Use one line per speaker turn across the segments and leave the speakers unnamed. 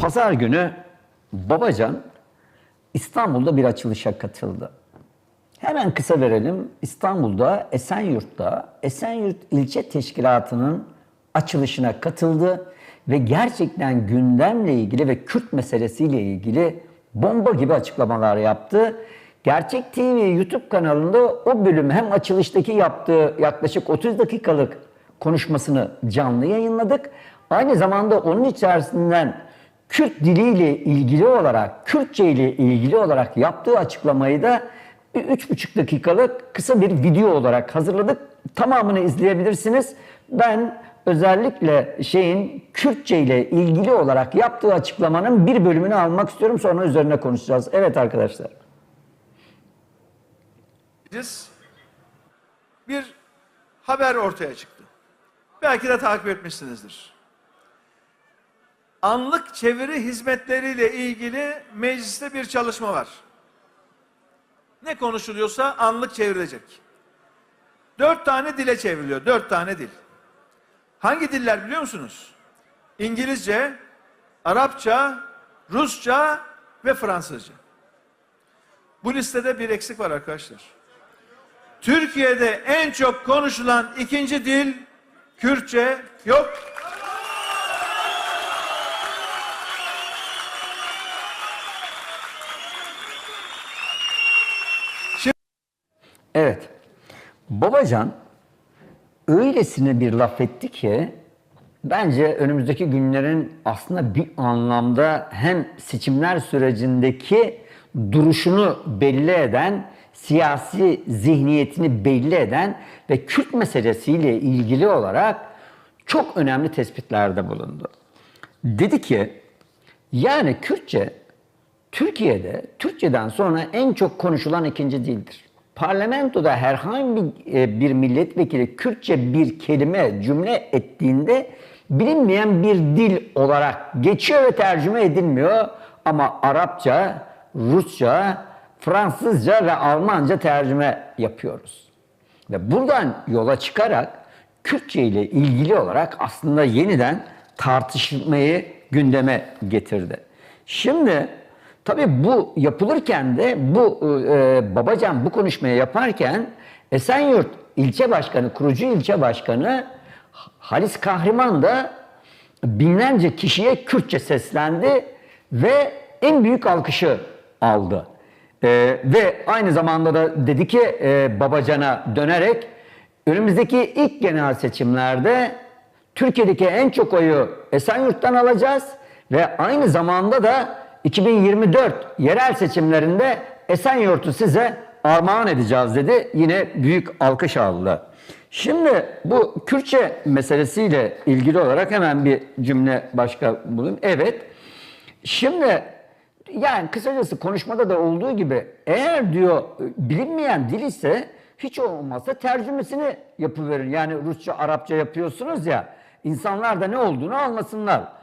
Pazar günü Babacan İstanbul'da bir açılışa katıldı. Hemen kısa verelim. İstanbul'da Esenyurt'ta Esenyurt İlçe Teşkilatı'nın açılışına katıldı ve gerçekten gündemle ilgili ve Kürt meselesiyle ilgili bomba gibi açıklamalar yaptı. Gerçek TV YouTube kanalında o bölüm hem açılıştaki yaptığı yaklaşık 30 dakikalık konuşmasını canlı yayınladık. Aynı zamanda onun içerisinden Kürt diliyle ilgili olarak, Kürtçe ile ilgili olarak yaptığı açıklamayı da bir üç buçuk dakikalık kısa bir video olarak hazırladık. Tamamını izleyebilirsiniz. Ben özellikle şeyin Kürtçe ile ilgili olarak yaptığı açıklamanın bir bölümünü almak istiyorum. Sonra üzerine konuşacağız. Evet arkadaşlar.
Bir haber ortaya çıktı. Belki de takip etmişsinizdir. Anlık çeviri hizmetleriyle ilgili mecliste bir çalışma var. Ne konuşuluyorsa anlık çevrilecek. Dört tane dile çevriliyor. Dört tane dil. Hangi diller biliyor musunuz? İngilizce, Arapça, Rusça ve Fransızca. Bu listede bir eksik var arkadaşlar. Türkiye'de en çok konuşulan ikinci dil Kürtçe yok.
Evet. Babacan öylesine bir laf etti ki bence önümüzdeki günlerin aslında bir anlamda hem seçimler sürecindeki duruşunu belli eden, siyasi zihniyetini belli eden ve Kürt meselesiyle ilgili olarak çok önemli tespitlerde bulundu. Dedi ki yani Kürtçe Türkiye'de Türkçeden sonra en çok konuşulan ikinci dildir. Parlamentoda herhangi bir, e, bir milletvekili Kürtçe bir kelime, cümle ettiğinde bilinmeyen bir dil olarak geçiyor ve tercüme edilmiyor. Ama Arapça, Rusça, Fransızca ve Almanca tercüme yapıyoruz. Ve buradan yola çıkarak Kürtçe ile ilgili olarak aslında yeniden tartışmayı gündeme getirdi. Şimdi tabii bu yapılırken de bu e, Babacan bu konuşmayı yaparken Esenyurt ilçe başkanı, kurucu ilçe başkanı Halis Kahraman da binlerce kişiye Kürtçe seslendi ve en büyük alkışı aldı. Ee, ve aynı zamanda da dedi ki e, Babacan'a dönerek önümüzdeki ilk genel seçimlerde Türkiye'deki en çok oyu Esenyurt'tan alacağız ve aynı zamanda da 2024 yerel seçimlerinde Esenyurt'u size armağan edeceğiz dedi. Yine büyük alkış aldı. Şimdi bu Kürtçe meselesiyle ilgili olarak hemen bir cümle başka bulayım. Evet. Şimdi yani kısacası konuşmada da olduğu gibi eğer diyor bilinmeyen dil ise hiç olmazsa tercümesini yapıverin. Yani Rusça, Arapça yapıyorsunuz ya insanlar da ne olduğunu anlasınlar.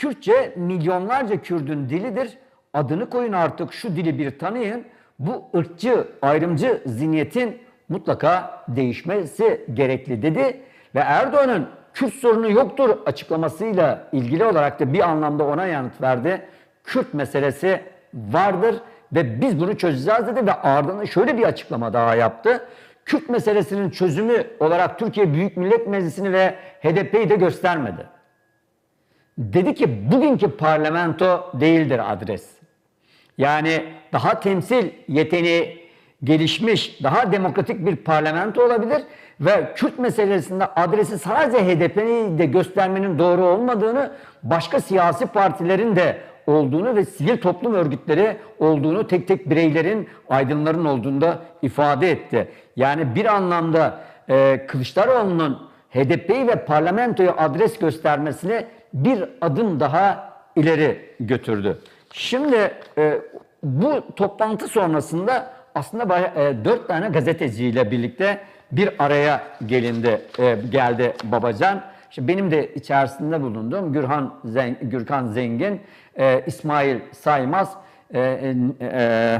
Kürtçe milyonlarca Kürdün dilidir. Adını koyun artık şu dili bir tanıyın. Bu ırkçı, ayrımcı zihniyetin mutlaka değişmesi gerekli dedi. Ve Erdoğan'ın Kürt sorunu yoktur açıklamasıyla ilgili olarak da bir anlamda ona yanıt verdi. Kürt meselesi vardır ve biz bunu çözeceğiz dedi ve ardından şöyle bir açıklama daha yaptı. Kürt meselesinin çözümü olarak Türkiye Büyük Millet Meclisi'ni ve HDP'yi de göstermedi. Dedi ki bugünkü parlamento değildir adres. Yani daha temsil yeteneği gelişmiş, daha demokratik bir parlamento olabilir ve Kürt meselesinde adresi sadece HDP'yi de göstermenin doğru olmadığını, başka siyasi partilerin de olduğunu ve sivil toplum örgütleri olduğunu, tek tek bireylerin, aydınların olduğunu da ifade etti. Yani bir anlamda e, Kılıçdaroğlu'nun HDP'yi ve parlamentoyu adres göstermesini bir adım daha ileri götürdü. Şimdi e, bu toplantı sonrasında aslında baya- e, dört tane gazeteciyle birlikte bir araya gelindi, e, geldi Babacan. İşte benim de içerisinde bulunduğum Gürhan Zen, Gürkan Zengin, e, İsmail Saymaz, e, e, e,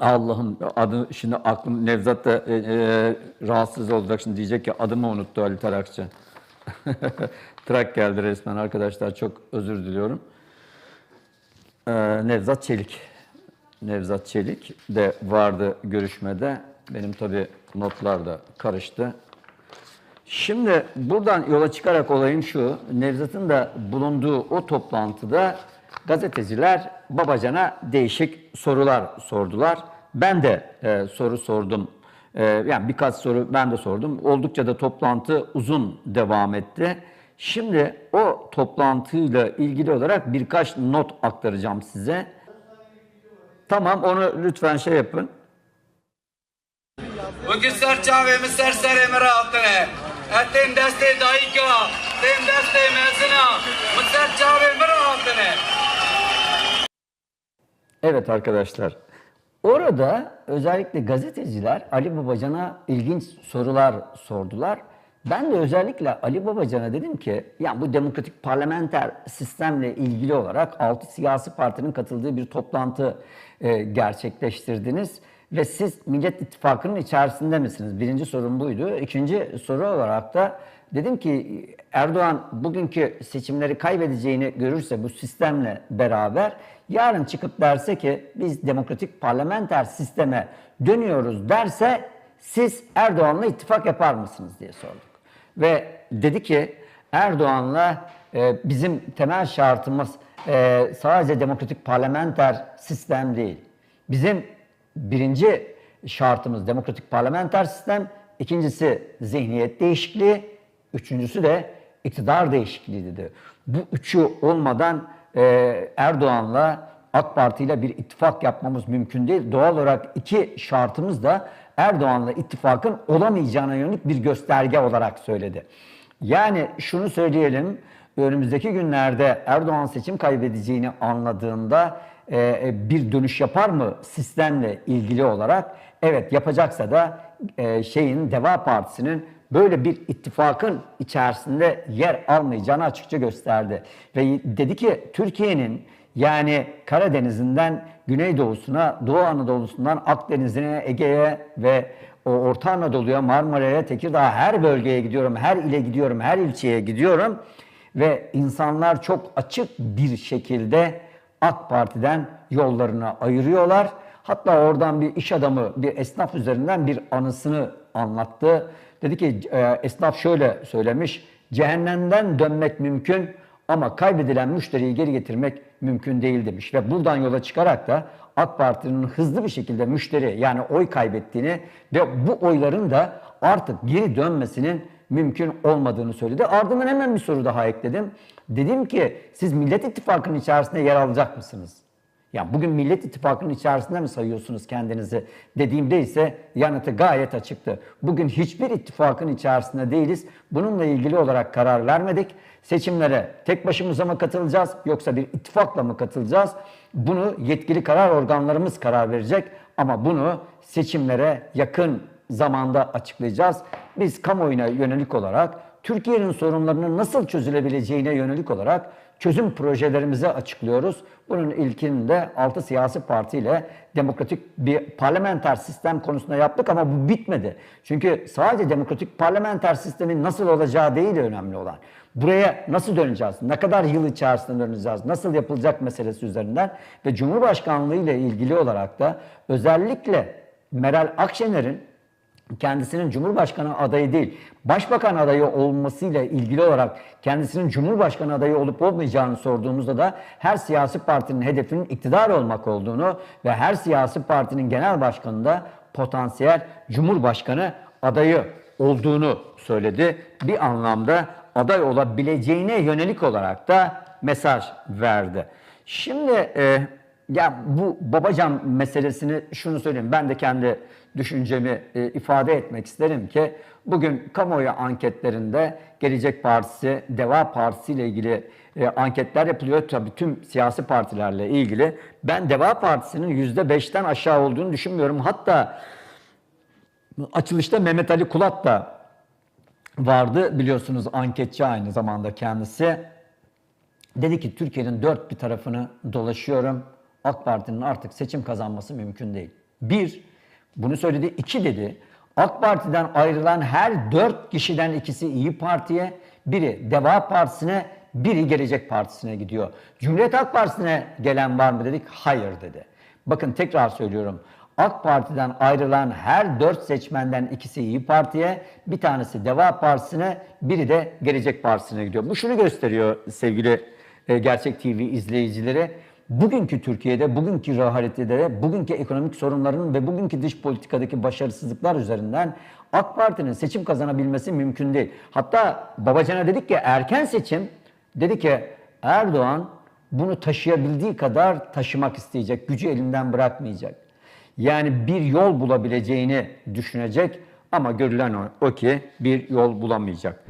Allah'ım adı şimdi aklım Nevzat da e, e, rahatsız olacak şimdi diyecek ki adımı unuttu Ali Tarakçı. Trak geldi resmen arkadaşlar çok özür diliyorum. Ee, Nevzat Çelik. Nevzat Çelik de vardı görüşmede. Benim tabii notlar da karıştı. Şimdi buradan yola çıkarak olayım şu. Nevzat'ın da bulunduğu o toplantıda gazeteciler Babacan'a değişik sorular sordular. Ben de e, soru sordum. E, yani birkaç soru ben de sordum. Oldukça da toplantı uzun devam etti. Şimdi o toplantıyla ilgili olarak birkaç not aktaracağım size. Tamam onu lütfen şey yapın.
Bugün serçavemiz serser emir altına. Etin deste dayıka, tem deste mezina, serçave emir altına.
Evet arkadaşlar. Orada özellikle gazeteciler Ali Babacan'a ilginç sorular sordular. Ben de özellikle Ali Babacan'a dedim ki yani bu demokratik parlamenter sistemle ilgili olarak 6 siyasi partinin katıldığı bir toplantı e, gerçekleştirdiniz ve siz Millet İttifakı'nın içerisinde misiniz? Birinci sorum buydu. İkinci soru olarak da dedim ki Erdoğan bugünkü seçimleri kaybedeceğini görürse bu sistemle beraber yarın çıkıp derse ki biz demokratik parlamenter sisteme dönüyoruz derse siz Erdoğan'la ittifak yapar mısınız diye sorduk. Ve dedi ki Erdoğan'la e, bizim temel şartımız e, sadece demokratik parlamenter sistem değil. Bizim birinci şartımız demokratik parlamenter sistem, ikincisi zihniyet değişikliği, üçüncüsü de iktidar değişikliği dedi. Bu üçü olmadan e, Erdoğan'la AK Parti ile bir ittifak yapmamız mümkün değil. Doğal olarak iki şartımız da Erdoğan'la ittifakın olamayacağına yönelik bir gösterge olarak söyledi. Yani şunu söyleyelim, önümüzdeki günlerde Erdoğan seçim kaybedeceğini anladığında e, bir dönüş yapar mı sistemle ilgili olarak? Evet yapacaksa da e, şeyin Deva Partisi'nin böyle bir ittifakın içerisinde yer almayacağını açıkça gösterdi. Ve dedi ki Türkiye'nin yani Karadeniz'inden Güneydoğusuna, Doğu Anadolu'sundan Akdeniz'ine, Ege'ye ve Orta Anadolu'ya, Marmara'ya, Tekirdağ'a her bölgeye gidiyorum, her ile gidiyorum, her ilçeye gidiyorum. Ve insanlar çok açık bir şekilde AK Parti'den yollarını ayırıyorlar. Hatta oradan bir iş adamı, bir esnaf üzerinden bir anısını anlattı. Dedi ki e, esnaf şöyle söylemiş, cehennemden dönmek mümkün ama kaybedilen müşteriyi geri getirmek mümkün değil demiş. Ve buradan yola çıkarak da AK Parti'nin hızlı bir şekilde müşteri yani oy kaybettiğini ve bu oyların da artık geri dönmesinin mümkün olmadığını söyledi. Ardından hemen bir soru daha ekledim. Dedim ki siz Millet İttifakı'nın içerisinde yer alacak mısınız? Ya bugün Millet İttifakı'nın içerisinde mi sayıyorsunuz kendinizi dediğimde ise yanıtı gayet açıktı. Bugün hiçbir ittifakın içerisinde değiliz. Bununla ilgili olarak karar vermedik. Seçimlere tek başımıza mı katılacağız yoksa bir ittifakla mı katılacağız? Bunu yetkili karar organlarımız karar verecek ama bunu seçimlere yakın zamanda açıklayacağız. Biz kamuoyuna yönelik olarak Türkiye'nin sorunlarının nasıl çözülebileceğine yönelik olarak çözüm projelerimizi açıklıyoruz. Bunun ilkini de 6 siyasi partiyle demokratik bir parlamenter sistem konusunda yaptık ama bu bitmedi. Çünkü sadece demokratik parlamenter sistemin nasıl olacağı değil önemli olan. Buraya nasıl döneceğiz? Ne kadar yıl içerisinde döneceğiz? Nasıl yapılacak meselesi üzerinden ve Cumhurbaşkanlığı ile ilgili olarak da özellikle Meral Akşener'in kendisinin Cumhurbaşkanı adayı değil, Başbakan adayı olmasıyla ilgili olarak kendisinin Cumhurbaşkanı adayı olup olmayacağını sorduğumuzda da her siyasi partinin hedefinin iktidar olmak olduğunu ve her siyasi partinin genel başkanında potansiyel Cumhurbaşkanı adayı olduğunu söyledi. Bir anlamda aday olabileceğine yönelik olarak da mesaj verdi. Şimdi e, ya bu Babacan meselesini şunu söyleyeyim. Ben de kendi düşüncemi e, ifade etmek isterim ki bugün kamuoyu anketlerinde Gelecek Partisi, Deva Partisi ile ilgili e, anketler yapılıyor. Tabii tüm siyasi partilerle ilgili. Ben Deva Partisi'nin %5'ten aşağı olduğunu düşünmüyorum. Hatta açılışta Mehmet Ali Kulat da vardı biliyorsunuz anketçi aynı zamanda kendisi. Dedi ki Türkiye'nin dört bir tarafını dolaşıyorum. AK Parti'nin artık seçim kazanması mümkün değil. Bir, bunu söyledi. İki dedi. AK Parti'den ayrılan her dört kişiden ikisi İyi Parti'ye, biri Deva Partisi'ne, biri Gelecek Partisi'ne gidiyor. Cumhuriyet Halk Partisi'ne gelen var mı dedik? Hayır dedi. Bakın tekrar söylüyorum. AK Parti'den ayrılan her dört seçmenden ikisi İyi Parti'ye, bir tanesi Deva Partisi'ne, biri de Gelecek Partisi'ne gidiyor. Bu şunu gösteriyor sevgili e, Gerçek TV izleyicileri. Bugünkü Türkiye'de, bugünkü realitede, bugünkü ekonomik sorunların ve bugünkü dış politikadaki başarısızlıklar üzerinden AK Parti'nin seçim kazanabilmesi mümkün değil. Hatta Babacan'a dedik ki erken seçim, dedi ki Erdoğan bunu taşıyabildiği kadar taşımak isteyecek, gücü elinden bırakmayacak. Yani bir yol bulabileceğini düşünecek ama görülen o, o ki bir yol bulamayacak.